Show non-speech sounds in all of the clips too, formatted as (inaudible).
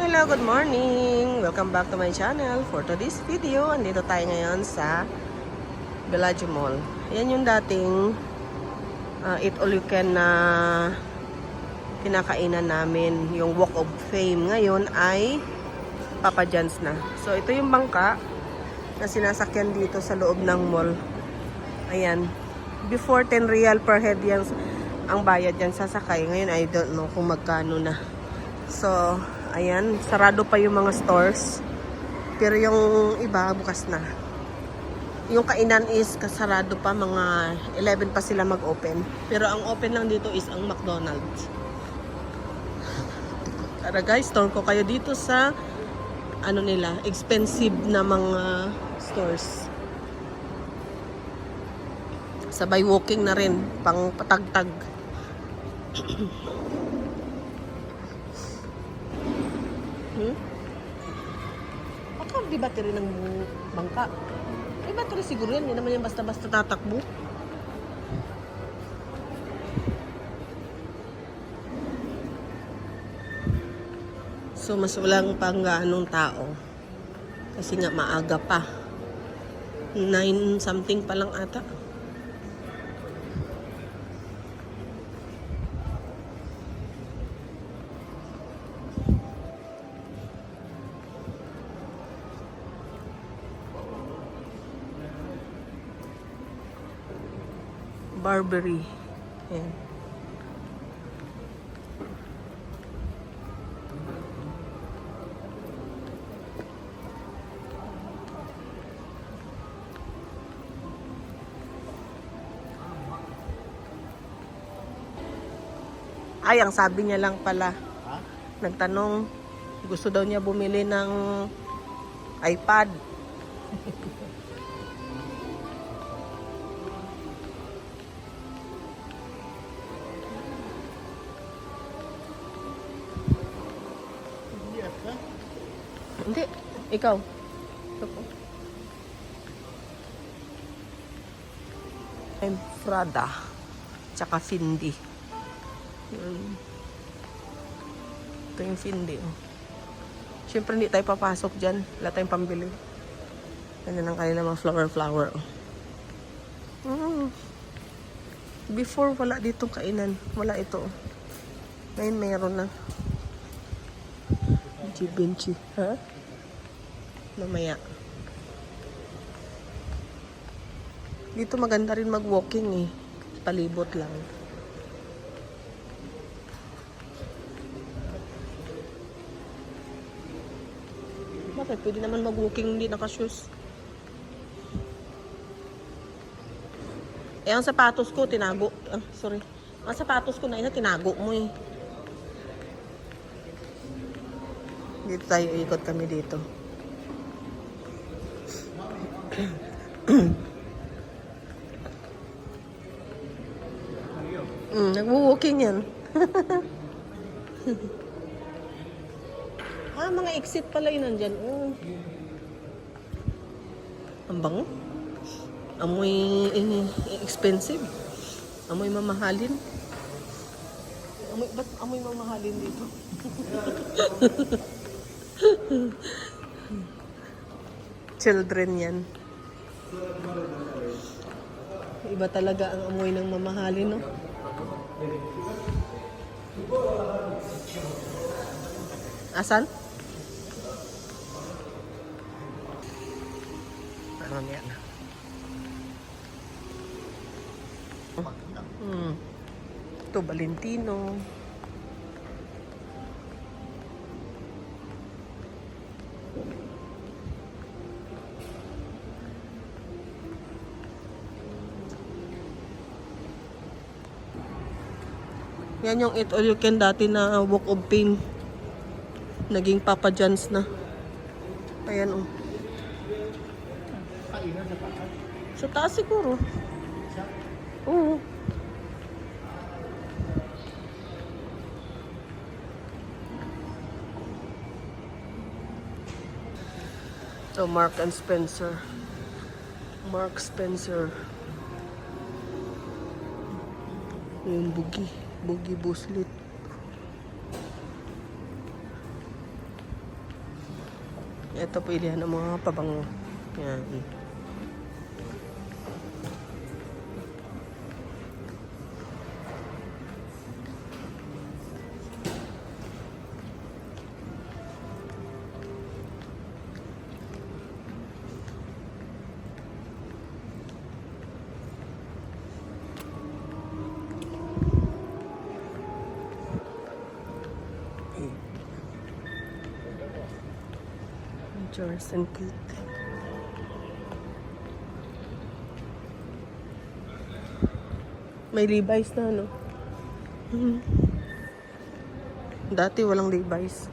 Hello, good morning! Welcome back to my channel. For today's video, andito tayo ngayon sa Bellagio Mall. Yan yung dating uh, Eat All You Can na kinakainan namin. Yung Walk of Fame. Ngayon ay Papa John's na. So, ito yung bangka na sinasakyan dito sa loob ng mall. Ayan. Before 10 real per head yan ang bayad yan sasakay. Ngayon, I don't know kung magkano na. So, ayan, sarado pa yung mga stores. Pero yung iba, bukas na. Yung kainan is kasarado pa, mga 11 pa sila mag-open. Pero ang open lang dito is ang McDonald's. Tara guys, store ko kayo dito sa ano nila, expensive na mga stores. Sabay walking na rin, pang patagtag. (clears throat) Hmm? Baka di battery ng bangka. May battery siguro yan. Hindi naman yan basta-basta tatakbo. So, mas walang pang gaanong tao. Kasi nga maaga pa. 9 something pa lang ata. Barbary. Ayan. Ay, ang sabi niya lang pala, Ha? nagtanong, gusto daw niya bumili ng iPad. Hindi, ikaw. Ito po. Tsaka Findi. Yun. Ito yung Findi. Oh. Siyempre hindi tayo papasok dyan. Wala tayong pambili. Ganyan ang kanila mga flower-flower. Oh. Mm. Before, wala ditong kainan. Wala ito. oh. Ngayon, meron na. Givenchy. Ha? Mamaya. Dito maganda rin mag-walking eh. Palibot lang. Bakit? Pwede naman mag-walking hindi naka-shoes. Eh, ang sapatos ko, tinago. Ah, sorry. Ang sapatos ko na ina, tinago mo eh. Dito tayo, ikot kami dito. (clears throat) mm, nagwo-walking yan. (laughs) ah, mga exit pala yun nandyan. Oh. Ang bango. Amoy eh, expensive. Amoy mamahalin. Amoy, ba't amoy mamahalin dito? (laughs) Children yan. Iba talaga ang amoy ng mamahalin, no? Asan? Ano yan? Hmm. Ito, Valentino. Yan yung Eat All You Can dati na Walk of Fame. Naging Papa John's na. Ayan oh. Sa taas siguro. Oo. So, Mark and Spencer. Mark Spencer. Yung bugi. Boogie Buslit. Ito po ilihan ng mga pabango. Yan. Jars and Kate. May Levi's na, no? Mhm. Dati walang Levi's.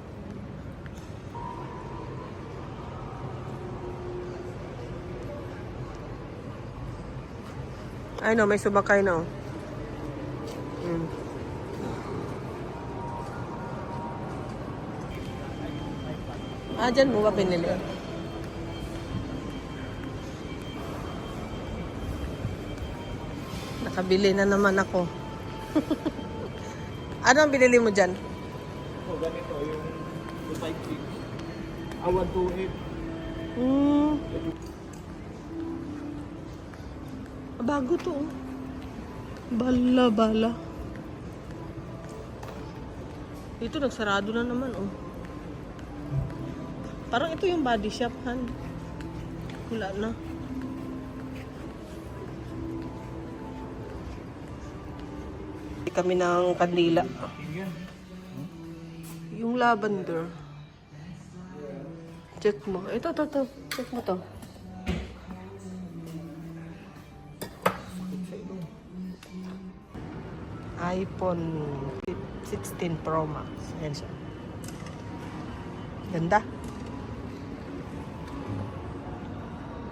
Ay no, may sumakay na, oh. Mm. Ah, dyan mo ba pinili? Nakabili na naman ako. (laughs) ano ang binili mo dyan? O, ganito, yung 256. Ah, 128. Hmm. Bago to. oh. Bala, bala. Ito, nagsarado na naman, oh. Parang ito yung body shop, han. Wala na. kami ng kandila. Yung lavender. Check mo. Ito, ito, ito. Check mo to. iPhone 16 Pro Max. Ayan siya. Ganda.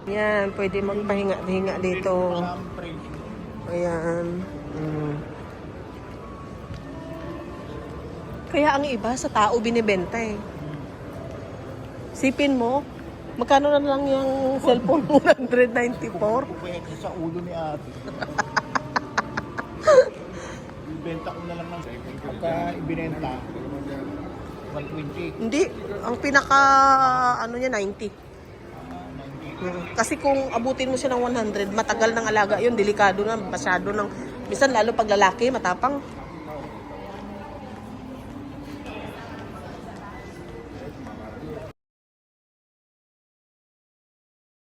Yan, pwede magpahinga-hinga dito. Ayan. Mm. Kaya ang iba sa tao binibenta eh. Sipin mo, magkano na lang yung cellphone mo 194? Pupwede sa ulo ni ate. (laughs) Ibenta ko na lang ng Pagka ibinenta, 120. Hindi, ang pinaka ano niya 90. 90. Kasi kung abutin mo siya ng 100, matagal ng alaga yun, delikado na, masyado ng, minsan lalo pag lalaki, matapang.